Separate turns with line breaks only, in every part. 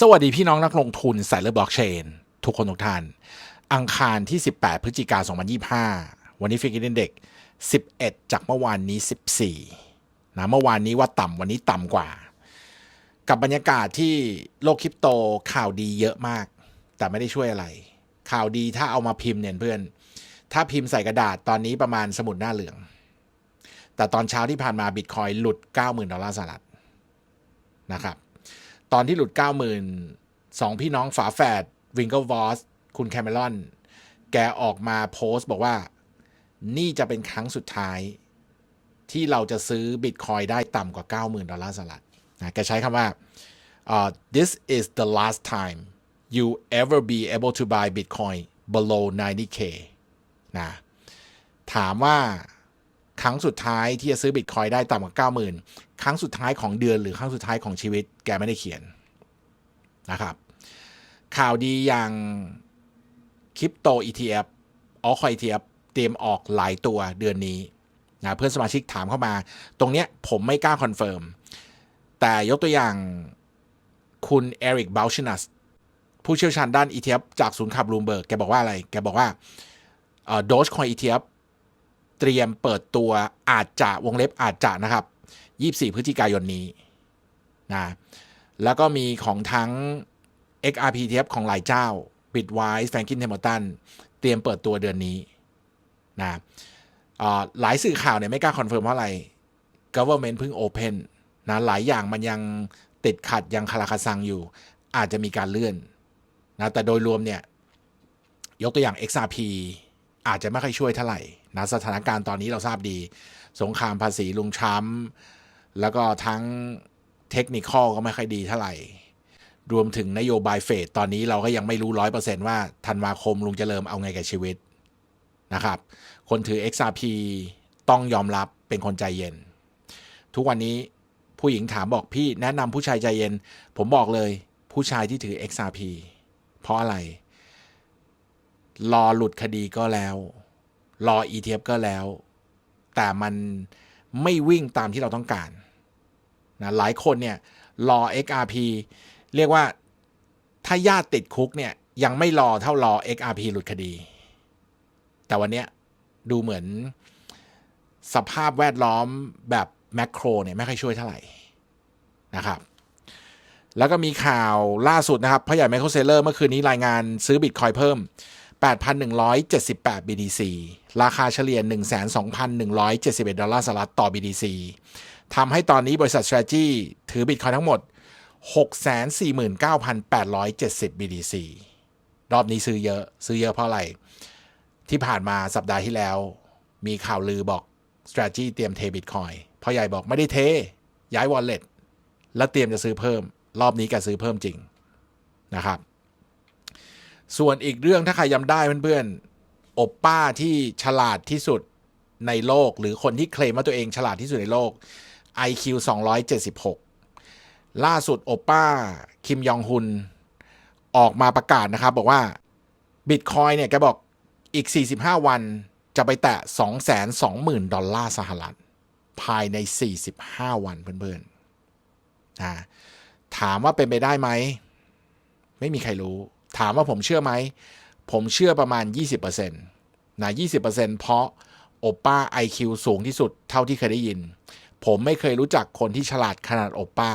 สวัสดีพี่น้องนักลงทุนสายเลือบล็อกเชน ทุกคนทุกท่าน อังคารที่ 18 พฤศจิกายน2025 วันนี้ฟิกเกนเด็ก11 จากเมื่อวานนี้ 14นะเมื่อวานนี้ว่าต่ำวันนี้ต่ำกว่า กับบรรยากาศที่โลกคริปโตข่าวดีเยอะมาก แต่ไม่ได้ช่วยอะไร ข่าวดีถ้าเอามาพิมพ์เนี่ยเพื่อน ถ้าพิมพ์ใส่กระดาษตอนนี้ประมาณสมุดหน้าเหลือง แต่ตอนเช้าที่ผ่านมาบิตคอยหลุด 90,000 ดอลลาร์สหรัฐนะครับ ตอนที่หลุด 90,000สองพี่น้องฝาแฝดวิงเกิลวอสคุณแคมเมรอน แกออกมาโพสต์บอกว่า นี่จะเป็นครั้งสุดท้าย ที่เราจะซื้อบิตคอยได้ต่ำกว่า 90,000 ดอลลาร์สหรัฐนะแกใช้คำว่า uh, this is the last time you ever be able to buy Bitcoin below 90k นะถามว่า ครั้งสุดท้ายที่จะซื้อบิตคอยได้ต่ำกว่า90,000 ครั้งสุดท้ายของเดือนหรือครั้งสุดท้ายของชีวิตแกไม่ได้เขียนนะครับข่าวดีอย่างคริปโต ETF ออคอย ETF เตรียมออกหลายตัวเดือนนี้นะเพื่อนสมาชิกถามเข้ามา ตรงเนี้ยผมไม่กล้าคอนเฟิร์มแต่ยกตัวอย่างคุณเอริกบ u ลชินัสผู้เชี่ยวชาญด้าน ETF จากศูนย์ขับรูมเบิร์กแกบอกว่าอะไร แกบอกว่าโดชคอย ETF เตรียมเปิดตัวอาจจะวงเล็บอาจจะนะครับ 24 พฤศจิกายนนี้นะแล้วก็มีของทั้ง XRP ETF ของหลายเจ้า Bitwise Franklin Templeton เตรียมเปิดตัวเดือนนี้นะหลายสื่อข่าวเนี่ยไม่กล้าคอนเฟิร์มเพราะอะไร government เพิ่ง open นะหลายอย่างมันยังติดขัดยังคาราคาซังอยู่ อาจจะมีการเลื่อนนะแต่โดยรวมเนี่ย ยกตัวอย่าง XRP อาจจะไม่ค่อยช่วยเท่าไหร่ นะสถานการณ์ตอนนี้เราทราบดี สงครามภาษีลุงทรัมป์แล้วก็ทั้งเทคนิคก็ไม่ค่อยดีเท่าไหร่ รวมถึงนโยบายเฟดตอนนี้เราก็ยังไม่รู้ร้อยเปอร์เซนว่าธันวาคมลุงจะเริ่มเอาไงกับชีวิตนะครับ คนถือ XRP ต้องยอมรับเป็นคนใจเย็น ทุกวันนี้ผู้หญิงถามบอกพี่แนะนำผู้ชายใจเย็น ผมบอกเลยผู้ชายที่ถือ XRP เพราะอะไร รอหลุดคดีก็แล้ว รอ ETF ก็แล้ว แต่มันไม่วิ่งตามที่เราต้องการนะหลายคนเนี่ยรอ XRP เรียกว่าถ้าญาติติดคุกเนี่ยยังไม่รอเท่ารอ XRP หลุดคดี แต่วันเนี้ยดูเหมือนสภาพแวดล้อมแบบแมคโครเนี่ยไม่ค่อยช่วยเท่าไหร่นะครับ แล้วก็มีข่าวล่าสุดนะครับพ่อใหญ่ไมเคิลเซเลอร์เมื่อคืนนี้รายงานซื้อบิตคอยเพิ่ม 8,178 BTC ราคาเฉลี่ย 12,171 ดอลลาร์สหรัฐต่อ BTC ทำให้ตอนนี้บริษัท Strategy ถือบิตคอยทั้งหมด 649,870 BTC รอบนี้ซื้อเยอะ ซื้อเยอะเพราะอะไร ที่ผ่านมาสัปดาห์ที่แล้ว มีข่าวลือบอก Strategy เตรียมเทบิตคอยพ่อใหญ่บอกไม่ได้เท ย้ายวอลเล็ตแล้วเตรียมจะซื้อเพิ่ม รอบนี้แกซื้อเพิ่มจริงนะครับ ส่วนอีกเรื่องถ้าใครย้ำได้เพื่อนๆอบป้าที่ฉลาดที่สุดในโลก หรือคนที่เคลมว่าตัวเองฉลาดที่สุดในโลก IQ 276 ล่าสุดโอป้า คิมยองฮุน ออกมาประกาศนะครับ บอกว่าบิตคอยเนี่ยแกบอกอีก 45 วันจะไปแตะ 220,000 ดอลลาร์สหรัฐ ภายใน 45 วันเพื่อนๆนะถามว่าเป็นไปได้ไหม ไม่มีใครรู้ ถามว่าผมเชื่อไหม ผมเชื่อประมาณ 20%นะ20%เพราะโอป้า IQ สูงที่สุดเท่าที่เคยได้ยิน ผมไม่เคยรู้จักคนที่ฉลาดขนาดโอป้า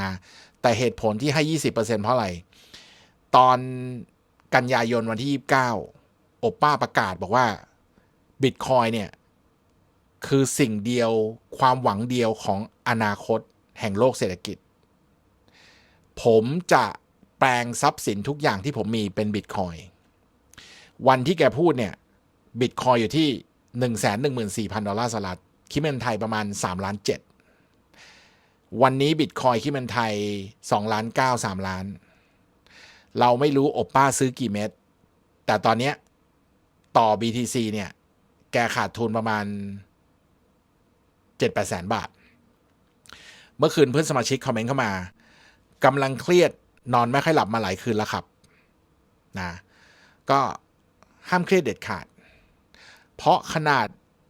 นะแต่เหตุผลที่ให้ 20%เพราะอะไร ตอนกันยายนวันที่ 29โอป้าประกาศบอกว่าบิตคอยเนี่ย คือสิ่งเดียวความหวังเดียวของอนาคตแห่งโลกเศรษฐกิจ ผมจะ แปลงทรัพย์สินทุกอย่างที่ผมมีเป็นบิตคอยวันที่แกพูดเนี่ยบิตคอยอยู่ที่หนึ่งแสนหนึ่งหมื่นสี่พันดอลลาร์สหรัฐคิดเป็นไทยประมาณสามล้านเจ็ดวันนี้บิตคอยคิดเป็นไทยสองล้านเก้าสามล้าน เราไม่รู้อบป้าซื้อกี่เม็ด แต่ตอนนี้ต่อ BTC เนี่ย แกขาดทุนประมาณเจ็ดแปดแสนบาท เมื่อคืนเพื่อนสมาชิกคอมเมนต์เข้ามากำลังเครียด นอนไม่ค่อยหลับมาหลายคืนแล้วครับนะก็ห้ามเครียดเด็ดขาด เพราะขนาด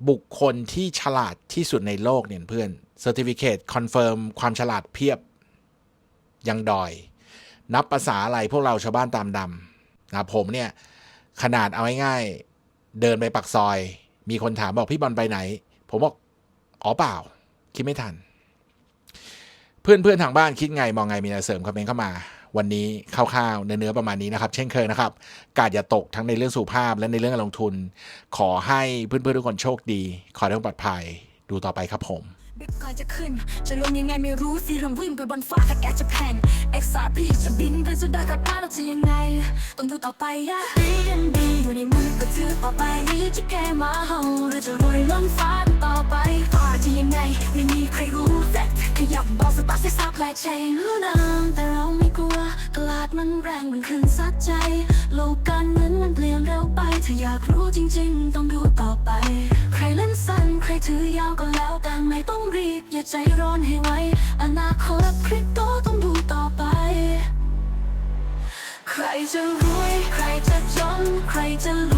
บุคคลที่ฉลาดที่สุดในโลกเนี่ยเพื่อน Certificate Confirm ความฉลาดเพียบยังดอย นับภาษาอะไรพวกเราชาวบ้านตามดำนะผมเนี่ย ขนาดเอาง่ายๆเดินไปปักซอย มีคนถามบอกพี่บอลไปไหน ผมบอกอ๋อเปล่า คิดไม่ทัน เพื่อนเพื่อนๆทางบ้านคิดไงมองไงมีอะไรเสริมคอมเมนต์เข้ามา วันนี้คร่าวๆเนื้อๆประมาณนี้นะครับ เช่นเคยนะครับ กาดอย่าตกทั้งในเรื่องสุขภาพและในเรื่องการลงทุน ขอให้เพื่อนๆทุกคนโชคดี ขอให้ทุกคนปลอดภัยดูต่อไปครับผม
บิ๊กก่อนจะขึ้น จะลงยังไงไม่รู้สิเริ่มวิ่งไปบนฟ้าถ้าแกจะแผ่นเอ็กซ์อาร์พีจะบินไปสุดดอยกับบ้าเราจะยังไง ต้องดูต่อไปอะ B&B อยู่ในมือก็ถือต่อไปนี่จะแค่มาเฮาหรือจะรวยล้นฟ้า ยับบอกสตาร์ทให้ซับแลเชนรู้น้ำแต่เราไม่กลัวตลาดมันแรงมันขึ้นซัดใจ โลกการเงินมันเปลี่ยนเร็วไป ถ้าอยากรู้จริง ๆ ต้องดูต่อไป ใครเล่นสั้นใครถือยาวก็แล้วแต่ไม่ต้องรีบ อย่าใจร้อนให้ไวอนาคตคริปโตต้องดูต่อไป ใครจะรวย ใครจะจนใครจะหลุด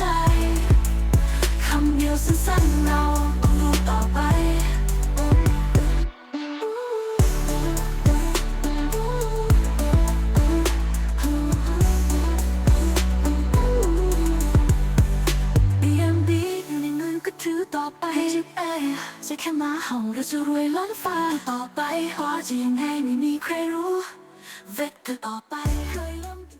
ใจคำเดียวสั้นๆเราต้องดูต่อไป B&B อยู่ในมือก็ถือต่อไปเอ้ยจะแค่มาเห่าเราจะรวยล้นฟ้าต่อไปว่าจะยังไงไม่มีใครรู้ เวทต่อไป